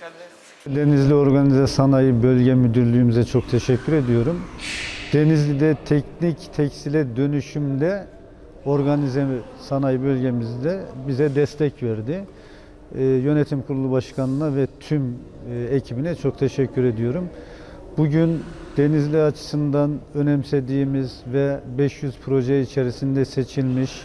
geldiniz. Denizli Organize Sanayi Bölge Müdürlüğümüze çok teşekkür ediyorum. Denizli'de teknik tekstile dönüşümde organize sanayi bölgemizde bize destek verdi. Ee, Yönetim Kurulu Başkanı'na ve tüm e, ekibine çok teşekkür ediyorum. Bugün Denizli açısından önemsediğimiz ve 500 proje içerisinde seçilmiş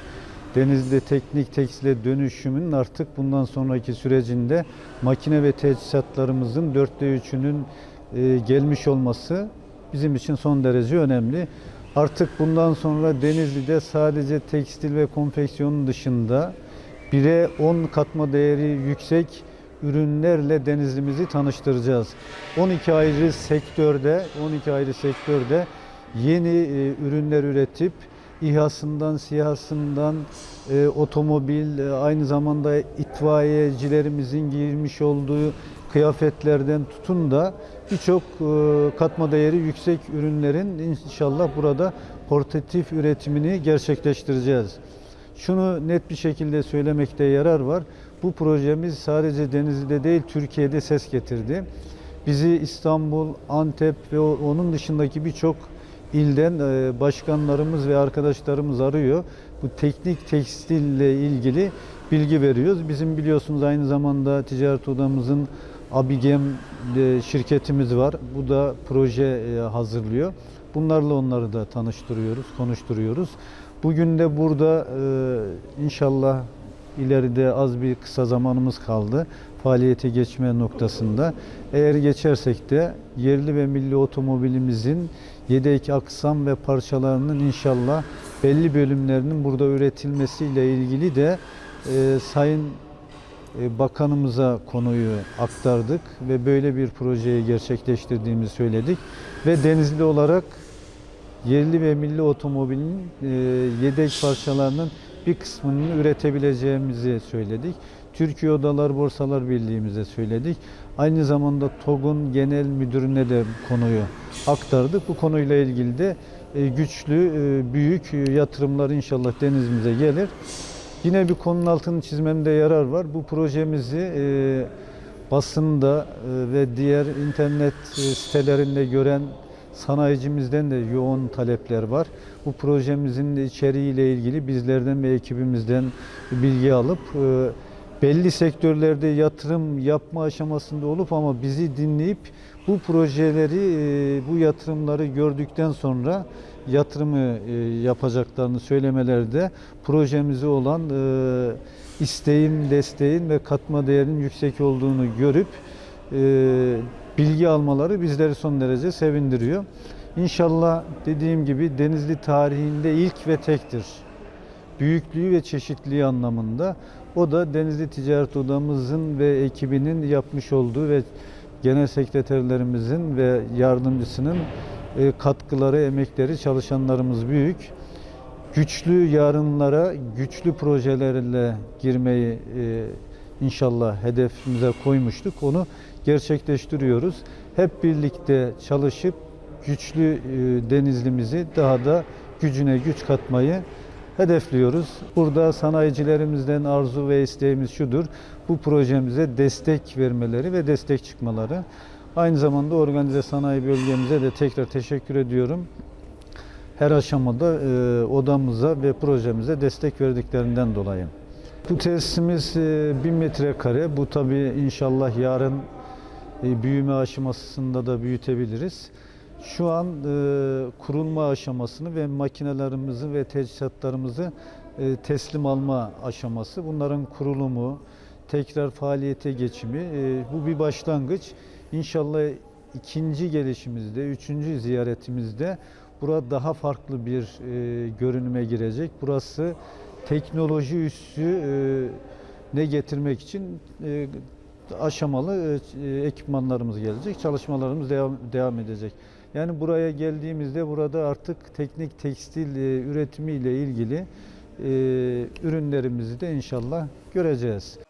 Denizli teknik tekstile dönüşümün artık bundan sonraki sürecinde makine ve teçhizatlarımızın dörtte üçünün e, gelmiş olması bizim için son derece önemli. Artık bundan sonra Denizli'de sadece tekstil ve konfeksiyonun dışında 1'e 10 katma değeri yüksek ürünlerle Denizli'mizi tanıştıracağız. 12 ayrı sektörde, 12 ayrı sektörde yeni e, ürünler üretip İHA'sından, SİHA'sından, e, otomobil, e, aynı zamanda itfaiyecilerimizin giymiş olduğu kıyafetlerden tutun da birçok e, katma değeri yüksek ürünlerin inşallah burada portatif üretimini gerçekleştireceğiz. Şunu net bir şekilde söylemekte yarar var. Bu projemiz sadece Denizli'de değil Türkiye'de ses getirdi. Bizi İstanbul, Antep ve onun dışındaki birçok ilden e, başkanlarımız ve arkadaşlarımız arıyor. Bu teknik tekstille ilgili bilgi veriyoruz. Bizim biliyorsunuz aynı zamanda ticaret odamızın Abigem e, şirketimiz var. Bu da proje e, hazırlıyor. Bunlarla onları da tanıştırıyoruz, konuşturuyoruz. Bugün de burada inşallah ileride az bir kısa zamanımız kaldı faaliyete geçme noktasında. Eğer geçersek de yerli ve milli otomobilimizin yedek aksam ve parçalarının inşallah belli bölümlerinin burada üretilmesiyle ilgili de e, Sayın e, Bakanımıza konuyu aktardık ve böyle bir projeyi gerçekleştirdiğimizi söyledik. Ve Denizli olarak yerli ve milli otomobilin e, yedek parçalarının bir kısmını üretebileceğimizi söyledik. Türkiye Odalar Borsalar Birliği'mize söyledik. Aynı zamanda TOG'un genel müdürüne de konuyu aktardık. Bu konuyla ilgili de e, güçlü, e, büyük yatırımlar inşallah denizimize gelir. Yine bir konunun altını çizmemde yarar var. Bu projemizi e, basında ve diğer internet sitelerinde gören sanayicimizden de yoğun talepler var. Bu projemizin de içeriğiyle ilgili bizlerden ve ekibimizden bilgi alıp e, belli sektörlerde yatırım yapma aşamasında olup ama bizi dinleyip bu projeleri, e, bu yatırımları gördükten sonra yatırımı e, yapacaklarını söylemelerde projemize olan isteğin, desteğin ve katma değerin yüksek olduğunu görüp bilgi almaları bizleri son derece sevindiriyor. İnşallah dediğim gibi Denizli tarihinde ilk ve tektir. Büyüklüğü ve çeşitliliği anlamında. O da Denizli Ticaret Odamızın ve ekibinin yapmış olduğu ve genel sekreterlerimizin ve yardımcısının e, katkıları, emekleri, çalışanlarımız büyük. Güçlü yarınlara, güçlü projelerle girmeyi e, inşallah hedefimize koymuştuk. Onu gerçekleştiriyoruz. Hep birlikte çalışıp güçlü e, denizlimizi daha da gücüne güç katmayı hedefliyoruz. Burada sanayicilerimizden arzu ve isteğimiz şudur. Bu projemize destek vermeleri ve destek çıkmaları. Aynı zamanda organize sanayi bölgemize de tekrar teşekkür ediyorum. Her aşamada e, odamıza ve projemize destek verdiklerinden dolayı. Bu tesisimiz e, 1000 metrekare. Bu tabii inşallah yarın e, büyüme aşamasında da büyütebiliriz. Şu an e, kurulma aşamasını ve makinelerimizi ve teçhizatlarımızı e, teslim alma aşaması. Bunların kurulumu, tekrar faaliyete geçimi e, bu bir başlangıç. İnşallah ikinci gelişimizde, üçüncü ziyaretimizde burada daha farklı bir e, görünüme girecek. Burası teknoloji üssü e, ne getirmek için e, aşamalı e, ekipmanlarımız gelecek. Çalışmalarımız devam, devam edecek. Yani buraya geldiğimizde burada artık teknik tekstil e, üretimiyle ilgili ürünlerimizi de inşallah göreceğiz.